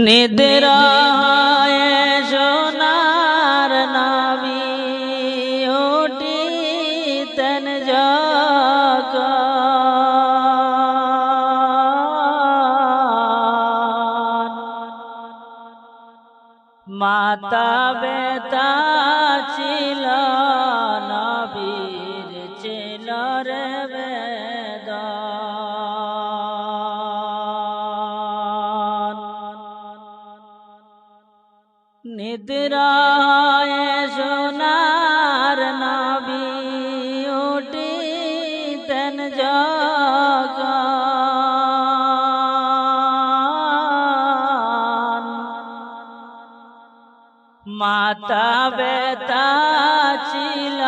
নিদ্রায় সোনার নাবি উঠিতেন যখন মাতা বেতা ছিল নিদ্রায় সোনার নবী উঠিতেন যখন মাতা বেতা ছিল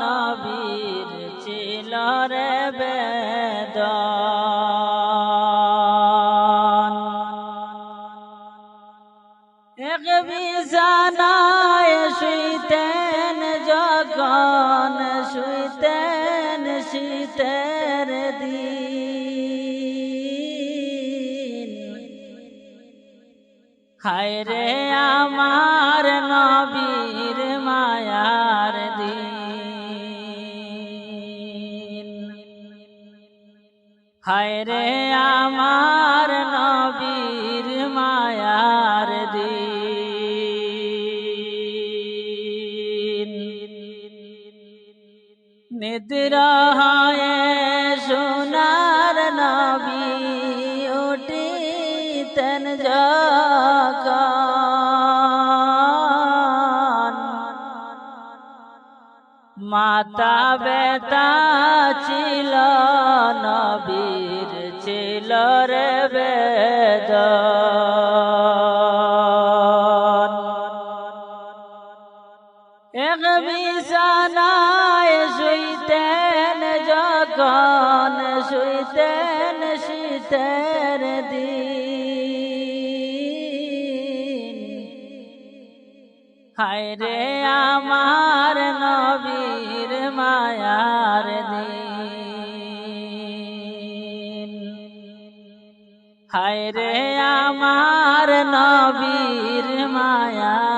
নবীর ছিল রে বেদন বিছানায় শুইতেন যখন, শুইতেন শীতের দিন। হায় রে আমার নবীর মায়ার দিন। হায় রে আমার নবীর মায়ার নিদ্রায় সোনার নবী উঠিতেন মাতা বেতা ছিল নবীর ছিল রে বেদন। বিছানায় শুইতেন যখন, শুইতেন শীতের দিন। হায় রে আমার নবীর মায়ার দিন। হায় রে আমার নবীর মায়ার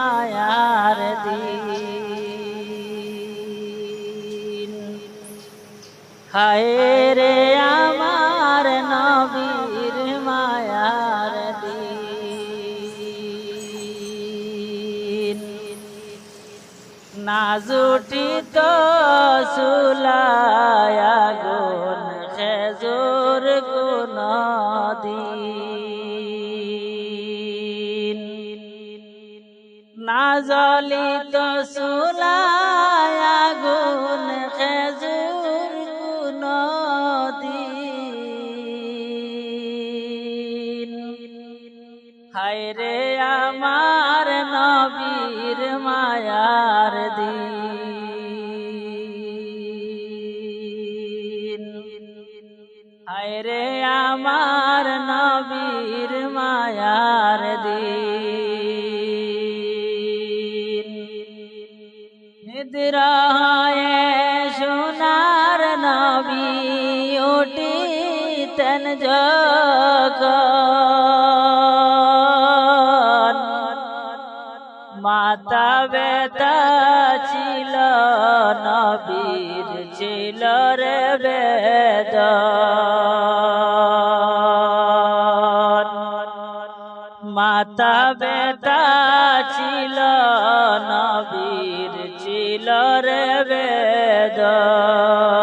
মায়ার দিন। হায় রে আমার নবীর মায়ার দিন। না জুটিত সুলায়া গুণ, খেজুর গুণ দিন। না জলিত সুলায়া গুণ খেজুর গুণ দিন হায় রে আমার নবীর মায়ার দিন। হায় রে আমার নবীর মায়ার দিন। নিদ্রায় সোনার নবী উঠিতেন যখন। মাতা বেতা ছিল নবীর ছিল রে বেদন। মাতা বেতা ছিল নবীর ছিল রে বেদন